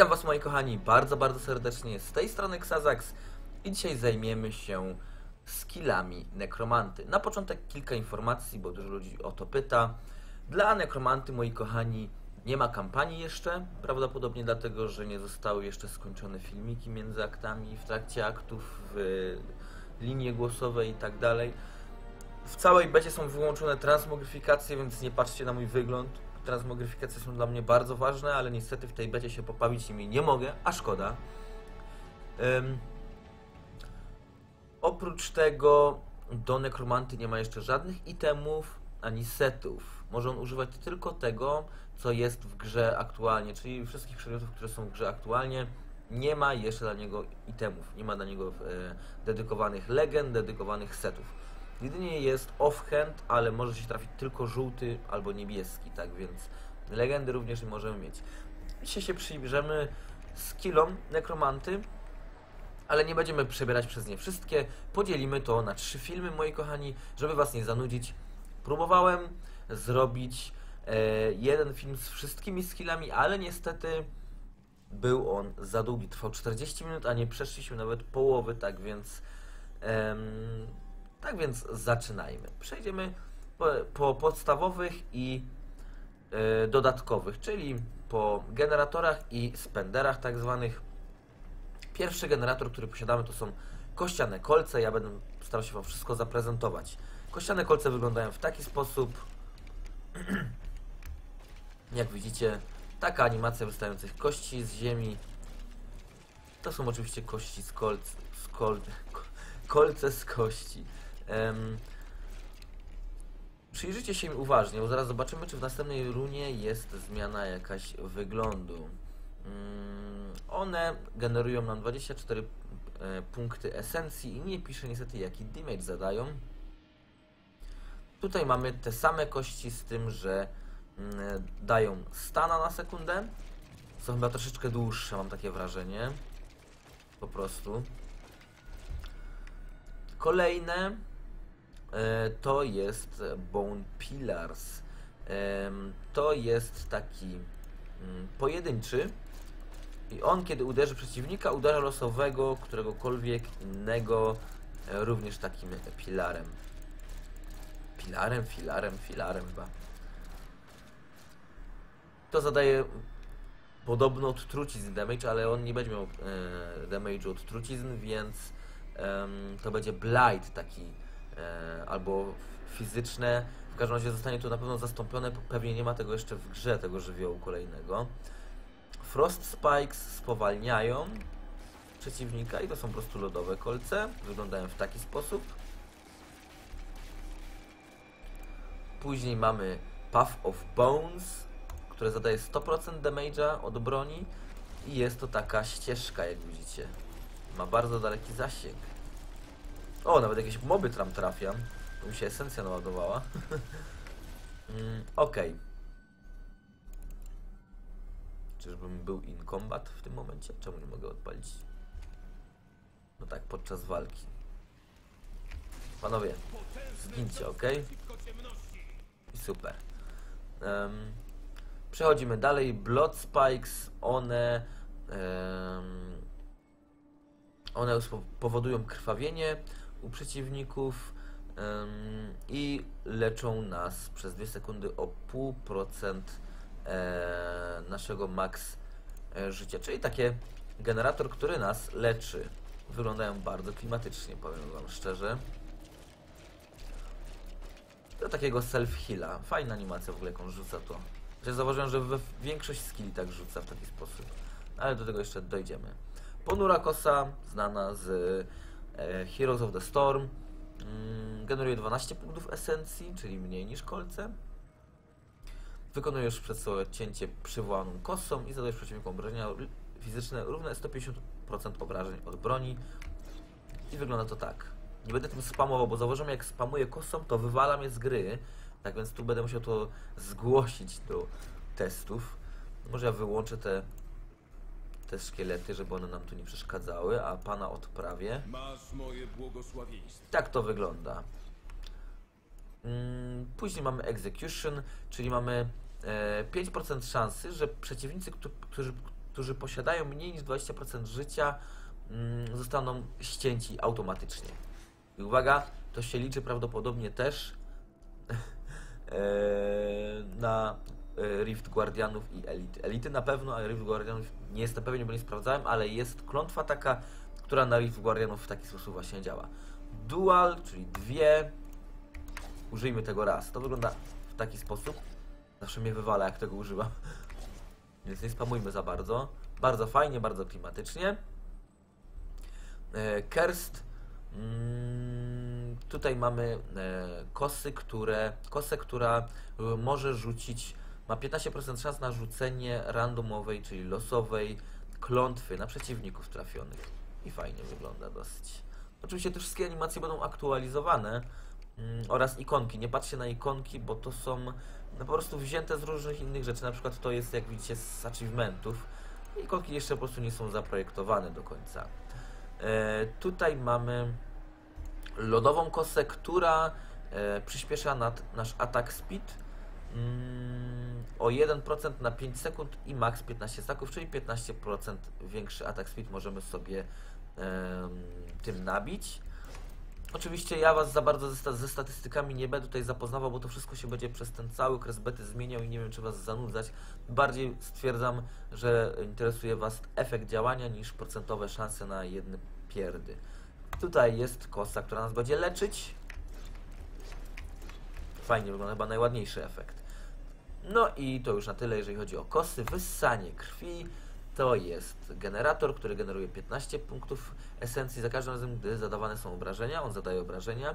Witam Was moi kochani bardzo, bardzo serdecznie z tej strony Xazax i dzisiaj zajmiemy się skillami nekromanty. Na początek kilka informacji, bo dużo ludzi o to pyta. Dla nekromanty moi kochani nie ma kampanii jeszcze, prawdopodobnie dlatego, że nie zostały jeszcze skończone filmiki między aktami, w trakcie aktów, w linie głosowe i tak dalej. W całej becie są wyłączone transmogryfikacje, więc nie patrzcie na mój wygląd. Transmogryfikacje są dla mnie bardzo ważne, ale niestety w tej becie się popawić nimi nie mogę, a szkoda. Ym, oprócz tego do nekromanty nie ma jeszcze żadnych itemów ani setów. Może on używać tylko tego, co jest w grze aktualnie, czyli wszystkich przedmiotów, które są w grze aktualnie. Nie ma jeszcze dla niego itemów, nie ma dla niego e, dedykowanych legend, dedykowanych setów. Jedynie jest offhand, ale może się trafić tylko żółty albo niebieski, tak więc legendy również nie możemy mieć. Dzisiaj się przyjrzymy skillom nekromanty, ale nie będziemy przebierać przez nie wszystkie. Podzielimy to na trzy filmy, moi kochani, żeby was nie zanudzić. Próbowałem zrobić e, jeden film z wszystkimi skillami, ale niestety był on za długi. Trwał 40 minut, a nie przeszliśmy nawet połowy, tak więc em, tak więc zaczynajmy. Przejdziemy po, po podstawowych i e, dodatkowych, czyli po generatorach i spenderach tak zwanych. Pierwszy generator, który posiadamy to są kościane kolce. Ja będę starał się Wam wszystko zaprezentować. Kościane kolce wyglądają w taki sposób. Jak widzicie, taka animacja wystających kości z ziemi. To są oczywiście kości z kolc, z kol, kolce z kości. Um, przyjrzyjcie się im uważnie, bo zaraz zobaczymy, czy w następnej runie jest zmiana jakaś wyglądu. Um, one generują nam 24 e, punkty esencji i nie pisze niestety jaki damage zadają. Tutaj mamy te same kości z tym, że mm, dają stana na sekundę. Są chyba troszeczkę dłuższe, mam takie wrażenie. Po prostu. Kolejne to jest Bone Pillars. To jest taki mm, pojedynczy i on kiedy uderzy przeciwnika, uderza losowego, któregokolwiek innego e, również takim pilarem. Pilarem, filarem, filarem chyba. To zadaje podobno od trucizn damage, ale on nie będzie miał e, damage od trucizn, więc em, to będzie blight taki e, albo fizyczne. W każdym razie zostanie to na pewno zastąpione, pewnie nie ma tego jeszcze w grze, tego żywiołu kolejnego. Frost Spikes spowalniają przeciwnika i to są po prostu lodowe kolce. Wyglądają w taki sposób. Później mamy Puff of Bones, które zadaje 100% damage'a od broni i jest to taka ścieżka, jak widzicie. Ma bardzo daleki zasięg. O, nawet jakieś moby tam trafiam. Tu mi się esencja naładowała. mm, Okej. Czyżbym był in combat w tym momencie? Czemu nie mogę odpalić? No tak, podczas walki. Panowie, zgincie, ok? Super. Em, przechodzimy dalej. Blood Spikes, one... em, one powodują krwawienie u przeciwników i leczą nas przez 2 sekundy o 0,5% e, naszego max e, życia. Czyli takie generator, który nas leczy. Wyglądają bardzo klimatycznie, powiem Wam szczerze. Do takiego self-heala. Fajna animacja w ogóle, jak on rzuca to. Ja zauważyłem, że większość skilli tak rzuca w taki sposób. Ale do tego jeszcze dojdziemy. Ponura kosa, znana z Heroes of the Storm. Mm, generuje 12 punktów esencji, czyli mniej niż kolce. Wykonujesz przez to cięcie przywołaną kosą i zadajesz przeciwnikom obrażenia fizyczne równe 150% obrażeń od broni. I wygląda to tak. Nie będę tym spamował, bo zauważyłem, jak spamuję kosą, to wywala mnie z gry. Tak więc tu będę musiał to zgłosić do testów. Może ja wyłączę te, te szkielety, żeby one nam tu nie przeszkadzały, a pana odprawię. Masz moje błogosławieństwo. Tak to wygląda. Mm, Później mamy execution, czyli mamy e, 5% szansy, że przeciwnicy, któ- którzy, którzy posiadają mniej niż 20% życia, mm, zostaną ścięci automatycznie. I uwaga, to się liczy prawdopodobnie też e, na e, Rift Guardianów i Elity. Elity na pewno, ale Rift Guardianów nie jestem pewien, bo nie sprawdzałem, ale jest klątwa taka, która na Rift Guardianów w taki sposób właśnie działa. Dual, czyli dwie. Użyjmy tego raz. To wygląda w taki sposób. Zawsze mnie wywala, jak tego używam. Więc nie spamujmy za bardzo. Bardzo fajnie, bardzo klimatycznie. E, Kerst. Mm, tutaj mamy e, kosy, które, kosę, która e, może rzucić, ma 15% szans na rzucenie randomowej, czyli losowej klątwy na przeciwników trafionych. I fajnie wygląda dosyć. Oczywiście te wszystkie animacje będą aktualizowane mm, oraz ikonki. Nie patrzcie na ikonki, bo to są no, po prostu wzięte z różnych innych rzeczy. Na przykład to jest, jak widzicie, z achievementów. Ikonki jeszcze po prostu nie są zaprojektowane do końca. E, tutaj mamy lodową kosę, która e, przyspiesza nasz atak speed mm, o 1% na 5 sekund i max 15 staków, czyli 15% większy atak speed możemy sobie tym nabić. Oczywiście ja Was za bardzo ze, sta- ze statystykami nie będę tutaj zapoznawał, bo to wszystko się będzie przez ten cały okres bety zmieniał i nie wiem, czy Was zanudzać. Bardziej stwierdzam, że interesuje Was efekt działania niż procentowe szanse na jedne pierdy. Tutaj jest kosa, która nas będzie leczyć. Fajnie wygląda, chyba najładniejszy efekt. No i to już na tyle, jeżeli chodzi o kosy. Wyssanie krwi to jest generator, który generuje 15 punktów esencji za każdym razem, gdy zadawane są obrażenia. On zadaje obrażenia.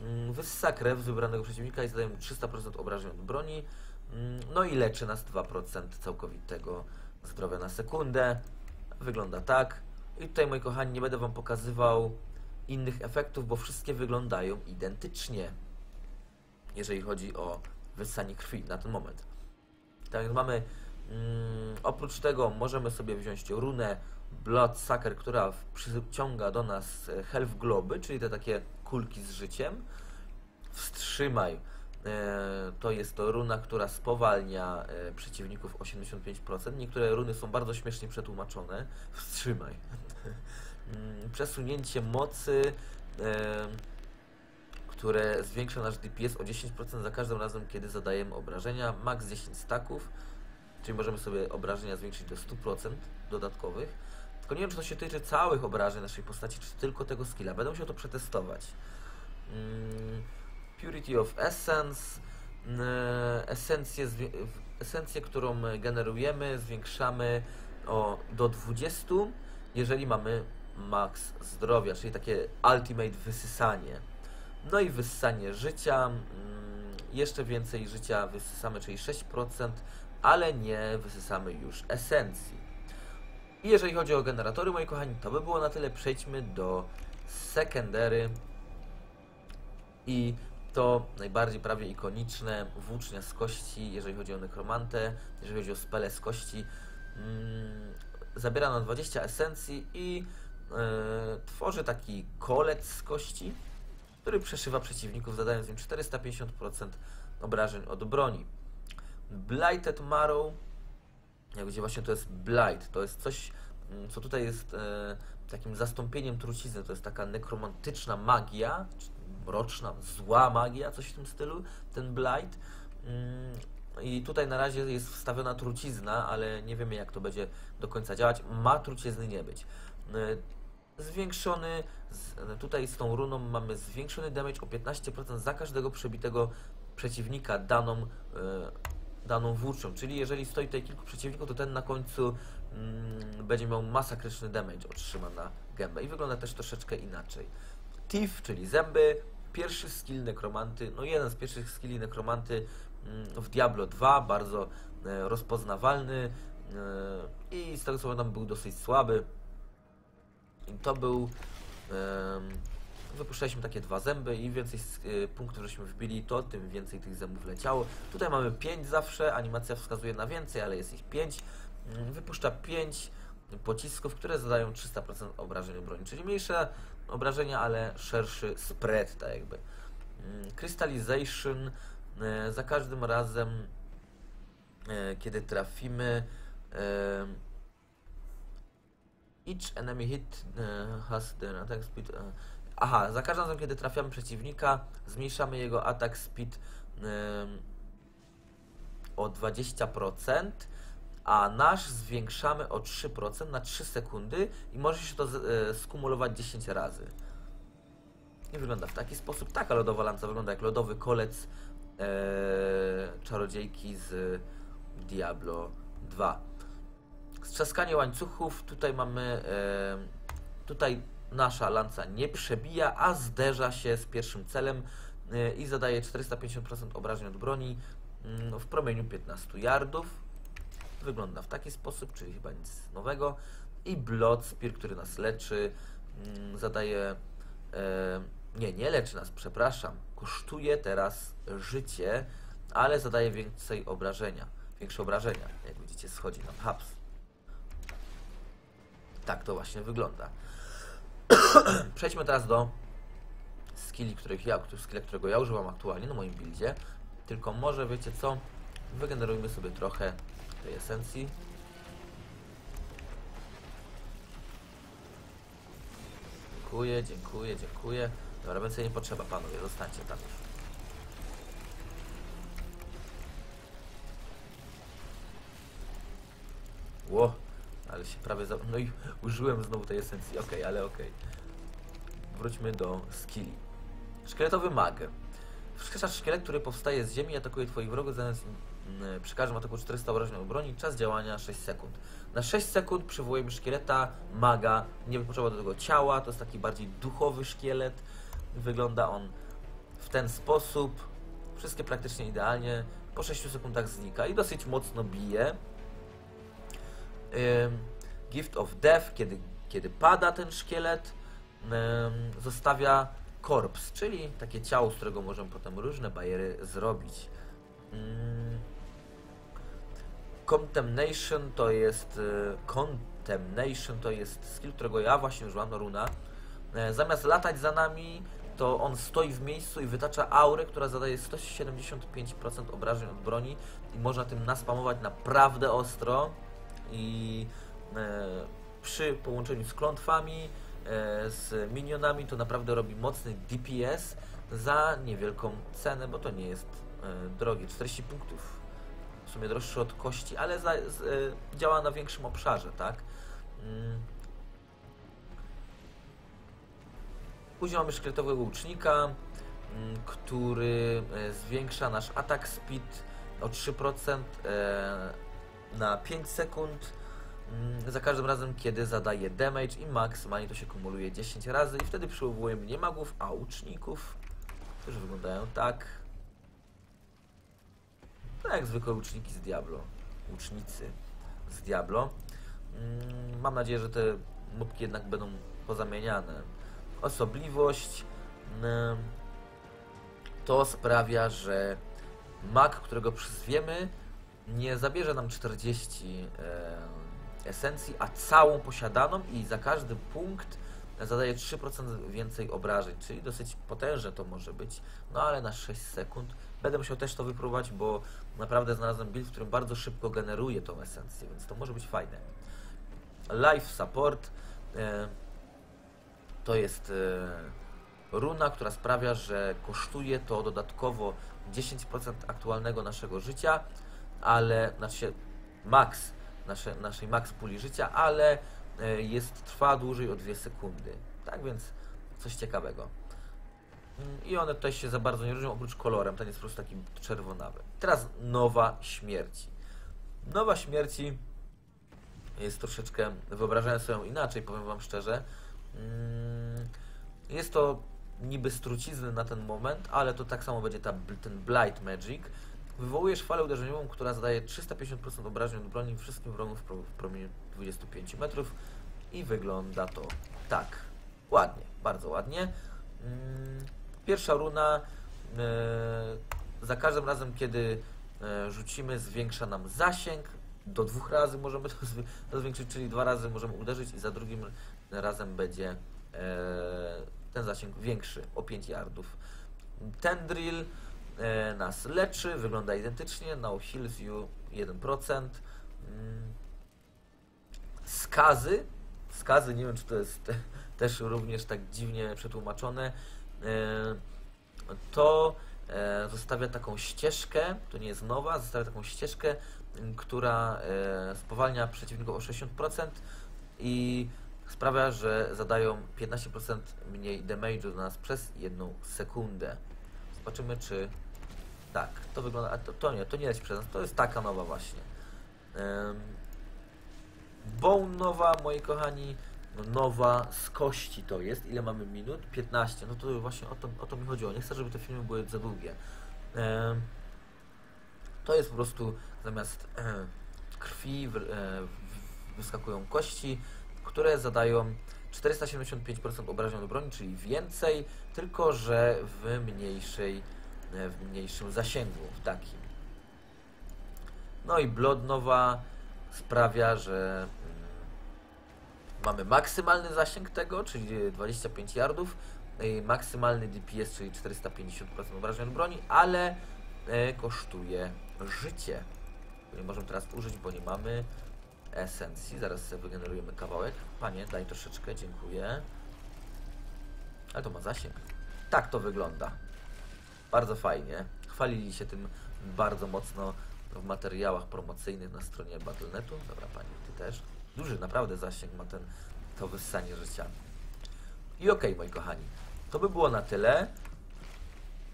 Mm, Wyssa krew z wybranego przeciwnika i zadaje mu 300% obrażeń od broni. Mm, No i leczy nas 2% całkowitego zdrowia na sekundę. Wygląda tak. I tutaj, moi kochani, nie będę Wam pokazywał innych efektów, bo wszystkie wyglądają identycznie, jeżeli chodzi o wyssanie krwi na ten moment. Tak więc mamy, mm, oprócz tego możemy sobie wziąć runę Bloodsucker, która przyciąga do nas e, health globy, czyli te takie kulki z życiem. Wstrzymaj. E, to jest to runa, która spowalnia e, przeciwników 85%. Niektóre runy są bardzo śmiesznie przetłumaczone. Wstrzymaj. Mm, Przesunięcie mocy, które zwiększa nasz DPS o 10% za każdym razem, kiedy zadajemy obrażenia. Max 10 staków, czyli możemy sobie obrażenia zwiększyć do 100% dodatkowych. Tylko nie wiem, czy to się tyczy całych obrażeń naszej postaci, czy tylko tego skilla. Będę musiał to przetestować. Mm, Purity of Essence. mm, Esencję, w- esencję, którą generujemy, zwiększamy o, do 20, jeżeli mamy max zdrowia, czyli takie ultimate wysysanie. No i wyssanie życia. mm, Jeszcze więcej życia wysysamy, czyli 6%, ale nie wysysamy już esencji. I jeżeli chodzi o generatory, moi kochani, to by było na tyle. Przejdźmy do secondary. I to najbardziej prawie ikoniczne włócznia z kości, jeżeli chodzi o nekromantę, jeżeli chodzi o spele z kości. Mm, zabiera nam 20 esencji i e, tworzy taki kolec z kości, który przeszywa przeciwników, zadając im 450% obrażeń od broni. Blighted Marrow, jak gdzie właśnie to jest Blight, to jest coś, mm, co tutaj jest e, takim zastąpieniem trucizny, to jest taka nekromantyczna magia, mroczna, zła magia, coś w tym stylu, ten Blight. Mm, I tutaj na razie jest wstawiona trucizna, ale nie wiemy jak to będzie do końca działać. Ma trucizny nie być. Zwiększony, z, tutaj z tą runą mamy zwiększony damage o 15% za każdego przebitego przeciwnika daną, e, daną włócznią. Czyli jeżeli stoi tutaj kilku przeciwników, to ten na końcu mm, będzie miał masakryczny damage otrzyma na gębę. I wygląda też troszeczkę inaczej. Teeth, czyli zęby, pierwszy skill nekromanty, no jeden z pierwszych skilli nekromanty mm, w Diablo 2, bardzo e, rozpoznawalny e, i z tego co pamiętam był dosyć słaby. I to był. wypuszczaliśmy takie dwa zęby im więcej y, punktów żeśmy wbili, to tym więcej tych zębów leciało. Tutaj mamy 5 zawsze, animacja wskazuje na więcej, ale jest ich 5. Wypuszcza 5 pocisków, które zadają 300% obrażeń broni, czyli mniejsze obrażenia, ale szerszy spread, tak jakby. Mm, Crystallization e, za każdym razem, e, kiedy trafimy, Each enemy hit e, has the attack speed. e, Aha, za każdym razem, kiedy trafiamy przeciwnika, zmniejszamy jego atak speed o 20%, a nasz zwiększamy o 3% na 3 sekundy i może się to e, skumulować 10 razy. I wygląda w taki sposób. Taka lodowa lanca wygląda jak lodowy kolec e, czarodziejki z Diablo 2. Strzaskanie łańcuchów. Tutaj mamy. E, tutaj nasza lanca nie przebija, a zderza się z pierwszym celem e, i zadaje 450% obrażeń od broni mm, w promieniu 15 yardów. Wygląda w taki sposób, czyli chyba nic nowego. I Blood Spear, który nas leczy, mm, zadaje. E, nie, nie leczy nas, przepraszam. Kosztuje teraz życie, ale zadaje więcej obrażenia. Większe obrażenia. Jak widzicie, schodzi nam haps. Tak to właśnie wygląda. Przejdźmy teraz do skilli, których ja, skilla, którego ja używam aktualnie na moim buildzie. Tylko może wiecie co? Wygenerujmy sobie trochę tej esencji. Dziękuję, dziękuję, dziękuję. Dobra, więcej nie potrzeba panowie, zostańcie tam już. Się prawie za... No i użyłem znowu tej esencji, okej, ale okej. Wróćmy do skilli. Szkieletowy mag. Wskrzeszasz szkielet, który powstaje z ziemi i atakuje twoich wrogów, zamiast mm, przy każdym ataku 400 obrażeń od broni, czas działania 6 sekund. Na 6 sekund przywołujemy szkieleta, maga, nie potrzeba do tego ciała, to jest taki bardziej duchowy szkielet. Wygląda on w ten sposób, wszystkie praktycznie idealnie, po 6 sekundach znika i dosyć mocno bije. Ym, Gift of Death, kiedy, kiedy pada ten szkielet, zostawia korps, czyli takie ciało, z którego możemy potem różne bariery zrobić. Ym, Contemnation to jest y, Contemnation to jest skill, którego ja właśnie użyłam, no runa. E, Zamiast latać za nami, to on stoi w miejscu i wytacza aurę, która zadaje 175% obrażeń od broni i można tym naspamować naprawdę ostro i e, przy połączeniu z klątwami, e, z minionami to naprawdę robi mocny DPS za niewielką cenę, bo to nie jest e, drogie, 40 punktów w sumie droższy od kości, ale za, z, e, działa na większym obszarze, tak? Mm. Później mamy szkieletowego łucznika, mm, który e, zwiększa nasz atak speed o 3% e, na 5 sekund mm, za każdym razem, kiedy zadaje damage i maksymalnie to się kumuluje 10 razy i wtedy przywołujemy nie magów, a łuczników, którzy wyglądają tak. Tak jak zwykłe łuczniki z Diablo. Łucznicy z Diablo. Mm, Mam nadzieję, że te nubki jednak będą pozamieniane. Osobliwość mm, to sprawia, że mag, którego przyzwiemy, nie zabierze nam 40 e, esencji, a całą posiadaną i za każdy punkt zadaje 3% więcej obrażeń, czyli dosyć potężne to może być. No ale na 6 sekund będę musiał też to wypróbować, bo naprawdę znalazłem build, w którym bardzo szybko generuje tą esencję, więc to może być fajne. Life Support e, to jest e, runa, która sprawia, że kosztuje to dodatkowo 10% aktualnego naszego życia, ale znaczy max nasze, naszej max puli życia, ale e, jest trwa dłużej o 2 sekundy. Tak więc coś ciekawego. Mm, I one tutaj się za bardzo nie różnią, oprócz kolorem, ten jest po prostu taki czerwonawy. Teraz nowa śmierci. Nowa śmierci jest troszeczkę, wyobrażałem sobie ją inaczej, powiem Wam szczerze. Mm, Jest to niby strucizny na ten moment, ale to tak samo będzie ta, ten Blight Magic. Wywołujesz falę uderzeniową, która zadaje 350% obrażeń od broni wszystkim wrogom w, pro, w promieniu 25 metrów i wygląda to tak. Ładnie, bardzo ładnie. Mm, Pierwsza runa e, za każdym razem, kiedy e, rzucimy, zwiększa nam zasięg. Do dwóch razy możemy to, zwi- to zwiększyć, czyli dwa razy możemy uderzyć i za drugim razem będzie e, ten zasięg większy o 5 yardów. Ten drill nas leczy, wygląda identycznie, now heals you 1%. Mm. Skazy. skazy. Nie wiem, czy to jest też również tak dziwnie przetłumaczone. E, To e, zostawia taką ścieżkę, to nie jest nowa, zostawia taką ścieżkę, która e, spowalnia przeciwników o 60% i sprawia, że zadają 15% mniej damage'u do nas przez jedną sekundę. Zobaczymy, czy tak, to wygląda. A to, to nie, to nie jest przez nas, to jest taka nowa właśnie. Um, Bone nowa, moi kochani, no nowa z kości to jest. Ile mamy minut? 15. No to właśnie o to, o to mi chodziło. Nie chcę, żeby te filmy były za długie. Em, to jest po prostu zamiast em, krwi e, w- wyskakują kości, które zadają 475% obrażeń do broni, czyli więcej, tylko że w mniejszej, w mniejszym zasięgu, w takim. No i Blood Nowa sprawia, że mm, mamy maksymalny zasięg tego, czyli 25 yardów, maksymalny DPS, czyli 450% obrażeń broni, ale e, kosztuje życie. Nie możemy teraz użyć, bo nie mamy esencji. Zaraz sobie wygenerujemy kawałek. Panie, daj troszeczkę, dziękuję. Ale to ma zasięg. Tak to wygląda. Bardzo fajnie. Chwalili się tym bardzo mocno w materiałach promocyjnych na stronie Battle.netu. Dobra, pani, ty też. Duży naprawdę zasięg ma ten, to wyssanie życia. I okej, moi kochani, to by było na tyle.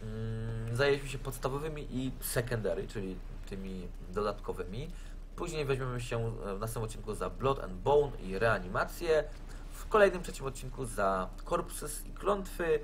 Mm, Zajęliśmy się podstawowymi i secondary, czyli tymi dodatkowymi. Później weźmiemy się e, w następnym odcinku za Blood and Bone i reanimację. W kolejnym trzecim odcinku za Corpses i Klątwy.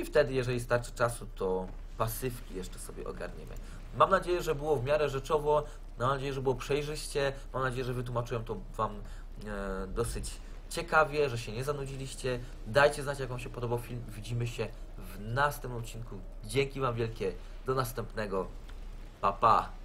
I wtedy, jeżeli starczy czasu, to pasywki jeszcze sobie ogarniemy. Mam nadzieję, że było w miarę rzeczowo. Mam nadzieję, że było przejrzyście. Mam nadzieję, że wytłumaczyłem to Wam e, dosyć ciekawie, że się nie zanudziliście. Dajcie znać, jak Wam się podobał film. Widzimy się w następnym odcinku. Dzięki Wam wielkie. Do następnego. Pa, pa.